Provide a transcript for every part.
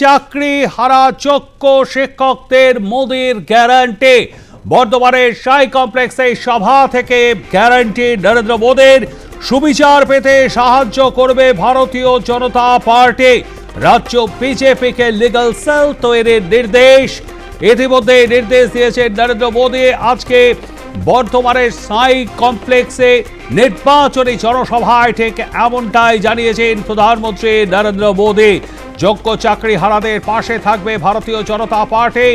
চাকরি হারা চক্ষ শিক্ষকদের মোদির গ্যারান্টি। বর্ধমানের সাই কমপ্লেক্সে সভা থেকে গ্যারান্টি নরেন্দ্র মোদীর। সুবিচার পেতে সাহায্য করবে ভারতীয় জনতা পার্টি। রাজ্য বিজেপিকে লিগাল সেল তৈরির নির্দেশ। ইতিমধ্যে নির্দেশ দিয়েছেন নরেন্দ্র মোদী, আজকে বর্ধমানের সাই কমপ্লেক্সে নির্বাচনী জনসভায় ঠিক এমনটাই জানিয়েছেন প্রধানমন্ত্রী নরেন্দ্র মোদী। যোগ্য চাকরি হারাদের পাশে থাকবে ভারতীয় জনতা পার্টি।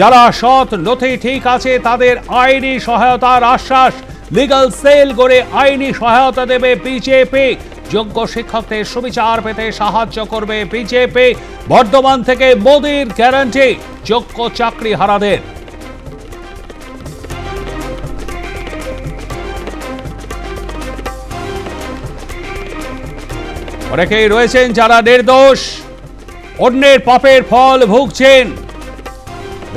যারা সৎ, নথি ঠিক আছে, তাদের আইনি সহায়তার আশ্বাস। লিগাল সেল গড়ে আইনি সহায়তা দেবে বিজেপি। যোগ্য শিক্ষকদের সুবিচার পেতে সাহায্য করবে বিজেপি। বর্ধমান থেকে মোদীর গ্যারান্টি যোগ্য চাকরি হারাদের। অনেকেই রয়েছেন যারা নির্দোষ। অন্যের পাপের ফল ভুগছেন।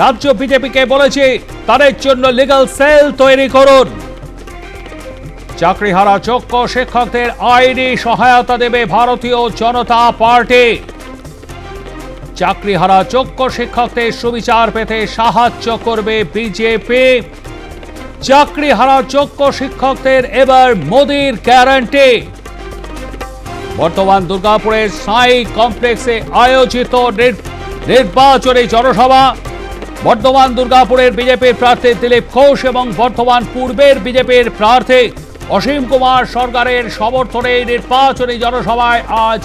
রাজ্য বিজেপিকে বলেছে, তাদের জন্য লিগাল সেল তৈরি করুন। চাকরিহারা যোগ্য শিক্ষকদের আইনি সহায়তা দেবে ভারতীয় জনতা পার্টি। চাকরিহারা যোগ্য শিক্ষকদের সুবিচার পেতে সাহায্য করবে বিজেপি। চাকরিহারা যোগ্য শিক্ষকদের এবার মোদির গ্যারান্টি বর্তমান দুর্গাপুরের সাই কমপ্লেক্সে আয়োজিত নির- নির্বাচনী জনসভা। বর্ধমান দুর্গাপুরের বিজেপির প্রার্থী দিলীপ ঘোষ এবং বর্ধমান পূর্বের বিজেপির প্রার্থী অসীম কুমার সরকারের সমর্থনে নির্বাচনী জনসভায় আজ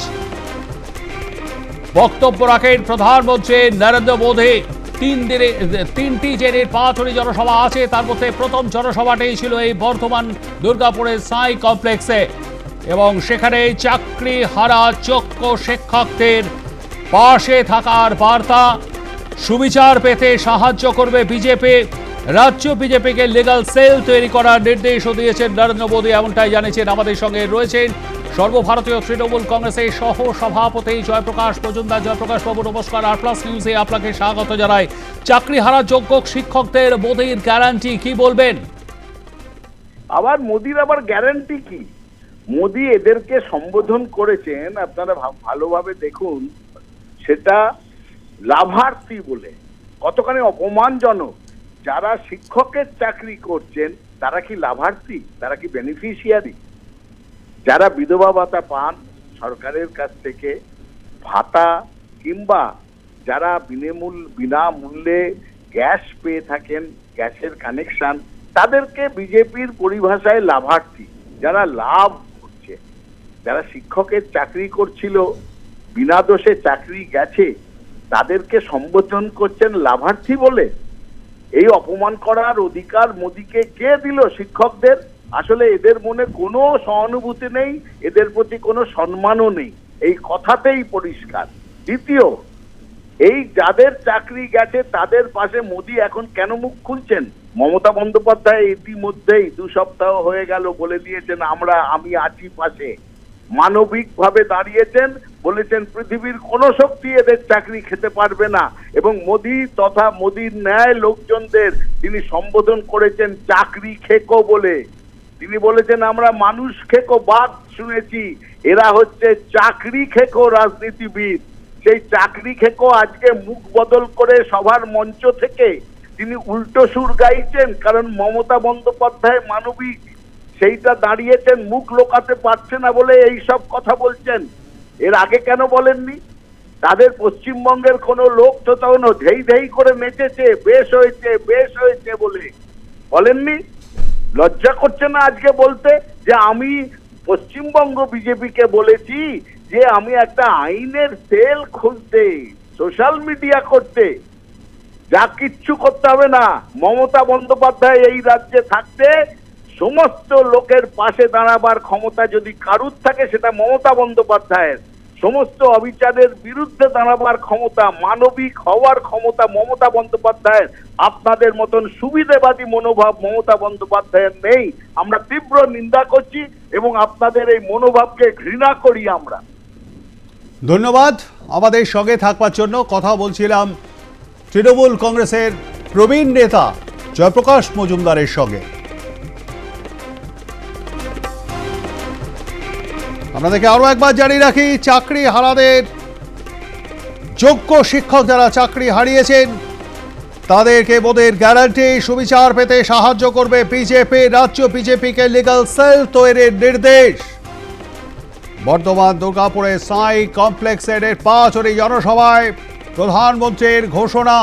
বক্তব্য রাখেন প্রধানমন্ত্রী নরেন্দ্র মোদী। তিন দিনে, তিনটি যে নির্বাচনী জনসভা আছে, তার মধ্যে প্রথম জনসভাটি ছিল এই বর্ধমান দুর্গাপুরের সাই কমপ্লেক্সে। এবং সেখানে চাকরি হারা চক্ষ শিক্ষকদের পাশে থাকার বার্তা, সুবিচার পেতে সাহায্য করবে বিজেপি। রাজ্য বিজেপিকে লিগাল সেল তৈরি করার নির্দেশও দিয়েছেন নরেন্দ্র মোদী, এমনটাই জানিয়েছেন আমাদের সঙ্গে রয়েছেন সর্বভারতীয় তৃণমূল কংগ্রেসের সহ সভাপতি জয়প্রকাশ মজুমদার। জয়প্রকাশ বাবু, নমস্কার। আর প্লাস নিউজে আপনাকে স্বাগত জানাই। চাকরি হারা যোগ্য শিক্ষকদের মোদীর গ্যারান্টি কি বলবেন? আবার মোদির আবার গ্যারান্টি কি? মোদি এদেরকে সম্বোধন করেছেন, আপনারা ভালোভাবে দেখুন, সেটা লাভার্থী বলে, কতখানি অপমানজনক। যারা শিক্ষকের চাকরি করছেন, তারা কি লাভার্থী? তারা কি বেনিফিশিয়ারি যারা বিধবা ভাতা পান, সরকারের কাছ থেকে ভাতা, কিংবা যারা বিনামূল, বিনামূল্যে গ্যাস পেয়ে থাকেন, গ্যাসের কানেকশন তাদেরকে বিজেপির পরিভাষায় লাভার্থী। যারা লাভ যারা শিক্ষকের চাকরি করছিল, বিনা দোষে চাকরি গেছে, তাদেরকে সম্বোধন করছেন লাভার্থী বলে। এই অপমান করার অধিকার মোদিকে কে দিল শিক্ষকদের? আসলে এদের মনে কোনো সহানুভূতি নেই, এদের প্রতি কোনো সম্মানও নেই। এই কথাতেই পরিষ্কার। দ্বিতীয়, এই যাদের চাকরি গেছে, তাদের পাশে মোদি এখন কেন মুখ খুলছেন? মমতা বন্দ্যোপাধ্যায় ইতিমধ্যেই দু সপ্তাহ হয়ে গেল বলে দিয়েছেন, আমরা, আমি আছি পাশে। মানবিকভাবে দাঁড়িয়েছেন, বলেছেন পৃথিবীর কোনো শক্তি এদের চাকরি খেতে পারবে না। এবং মোদি তথা মোদির ন্যায় লোকজনদের তিনি সম্বোধন করেছেন, চাকরি খেকো বলে। তিনি বলেছেন, আমরা মানুষ খেকো, বাদ শুনেছি। এরা হচ্ছে চাকরি খেকো রাজনীতিবিদ। সেই চাকরি খেকো আজকে মুখ বদল করে সভার মঞ্চ থেকে তিনি উল্টো সুর গাইছেন, কারণ মমতা বন্দ্যোপাধ্যায় মানবিক সেইটা দাঁড়িয়েছেন, মুখ লোকাতে পারছে না বলে এই সব কথা বলছেন। এর আগে কেন বলেননি? তাদের পশ্চিমবঙ্গের কোনো লোক তো তখন ধেই ধেই করে নেচেছে বেশ হয়েছে বেশ হয়েছে বলে। বলেননি? লজ্জা করছে না আজকে বলতে? যে আমি পশ্চিমবঙ্গ বিজেপিকে বলেছি যে আমি একটা আইনের সেল খুলতে, সোশ্যাল মিডিয়া করতে। যা কিচ্ছু করতে হবে না। মমতা বন্দ্যোপাধ্যায় এই রাজ্যে থাকতে সমস্ত লোকের পাশে দাঁড়াবার ক্ষমতা যদি কারুর থাকে, সেটা মমতা বন্দ্যোপাধ্যায়ের। সমস্ত অবিচারের বিরুদ্ধে দাঁড়াবার ক্ষমতা, মানবিক হওয়ার ক্ষমতা মমতা বন্দ্যোপাধ্যায়ের। আপনাদের মতন সুবিধেবাদী মনোভাব মমতা বন্দ্যোপাধ্যায়ের নেই। আমরা তীব্র নিন্দা করছি এবং আপনাদের এই মনোভাবকে ঘৃণা করি আমরা। ধন্যবাদ। আমাদের সঙ্গে থাকবার জন্য কথা বলছিলাম তৃণমূল কংগ্রেসের প্রবীণ নেতা জয়প্রকাশ মজুমদারের সঙ্গে। আপনাদেরকে আরও একবার জানিয়ে রাখি, চাকরি হারাদের যোগ্য শিক্ষক যারা চাকরি হারিয়েছেন, তাদেরকে মোদের গ্যারান্টি, সুবিচার পেতে সাহায্য করবে বিজেপি, রাজ্য বিজেপিকে লিগাল সেল তৈরির নির্দেশ। বর্ধমান দুর্গাপুরে সাই কমপ্লেক্সের পাঁচরি জনসভায় প্রধানমন্ত্রীর ঘোষণা।